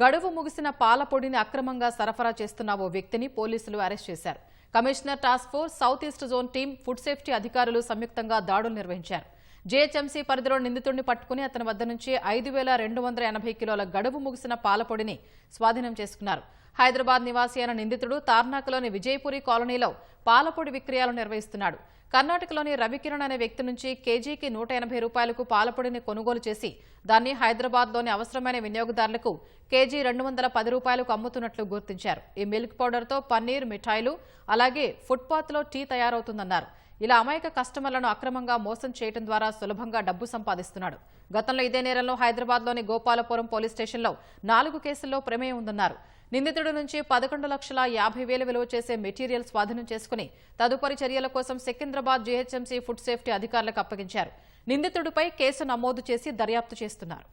గడువు ముగిసిన పాల పొడిని అక్రమంగా సరఫరా చేస్తున్న ఓ వ్యక్తిని పోలీసులు అరెస్ట్ చేశారు. Commissioner task force south east zone team food safety అధికారులు సంయుక్తంగా దాడులు నిర్వహించారు. జీహెచ్ఎంసీ పరిధిలో నిందితుడిని పట్టుకుని అతని వద్ద నుంచి ఐదు వేల రెండు వందల ఎనభై కిలోల గడువు ముగిసిన పాల పొడిని స్వాధీనం చేసుకున్నారు. హైదరాబాద్ నివాసి అయిన నిందితుడు తార్నాకలోని విజయపురి కాలనీలో పాలపొడి విక్రయాలు నిర్వహిస్తున్నాడు. కర్ణాటకలోని రవికిరణ్ అనే వ్యక్తి నుంచి కేజీకి నూట ఎనభై రూపాయలకు పాలపొడిని కొనుగోలు చేసి దాన్ని హైదరాబాద్లోని అవసరమైన వినియోగదారులకు కేజీ రెండు వందల పది రూపాయలకు అమ్ముతున్నట్లు గుర్తించారు. ఈ మిల్క్ పౌడర్తో పన్నీర్ మిఠాయిలు అలాగే ఫుట్పాత్లో టీ తయారవుతుందన్నారు. ఇలా అమాయక కస్టమర్లను అక్రమంగా మోసం చేయడం ద్వారా సులభంగా డబ్బు సంపాదిస్తున్నాడు. గతంలో ఇదే నేరంలో హైదరాబాద్లోని గోపాలపురం పోలీస్ స్టేషన్లో నాలుగు కేసుల్లో ప్రమేయం ఉందన్నారు. నిందితుడి నుంచి పదకొండు లక్షల యాభై వేలు విలువ చేసే మెటీరియల్ స్వాధీనం చేసుకుని తదుపరి చర్యల కోసం సికింద్రాబాద్ జీహెచ్ఎంసీ ఫుడ్ సేఫ్టీ అధికారులకు అప్పగించారు. నిందితుడిపై కేసు నమోదు చేసి దర్యాప్తు చేస్తున్నారు.